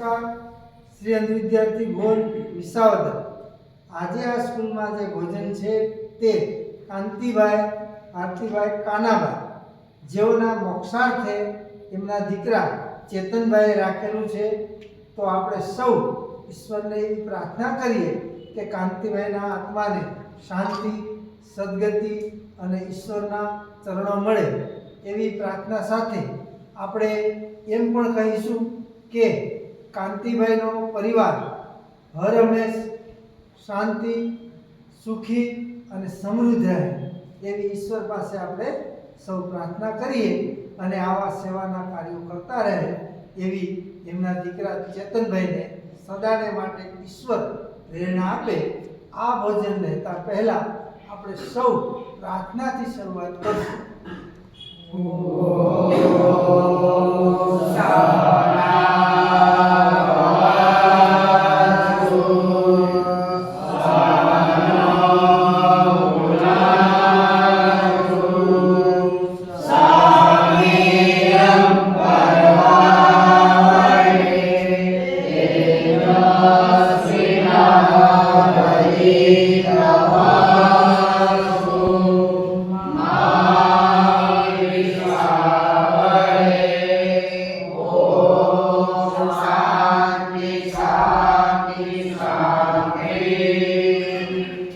નમસ્કાર. શ્રી અંધ વિદ્યાર્થી ગોલ વિસાવદર. આજે આ સ્કૂલમાં જે ભોજન છે તે કાંતિભાઈ, આરતીભાઈ કાનાભાઈ. જેઓના મોક્ષાર્થે એમના દીકરા ચેતનભાઈએ રાખેલું છે. તો આપણે સૌ ઈશ્વરને એવી પ્રાર્થના કરીએ કે કાંતિભાઈના આત્માને શાંતિ, સદગતિ અને ઈશ્વરના ચરણો મળે એવી પ્રાર્થના સાથે આપણે એમ પણ કહીશું કે કાંતિભાઈનો પરિવાર હર હંમેશ શાંતિ, સુખી અને સમૃદ્ધ રહે. એવી ઈશ્વર પાસે આપણે સૌ પ્રાર્થના કરીએ અને આવા સેવાના કાર્યો કરતા રહે એવી એમના દીકરા ચેતનભાઈને સદાને માટે ઈશ્વર પ્રેરણા આપે. આ ભોજન લેતા પહેલા આપણે સૌ પ્રાર્થનાથી શરૂઆત કરીશું.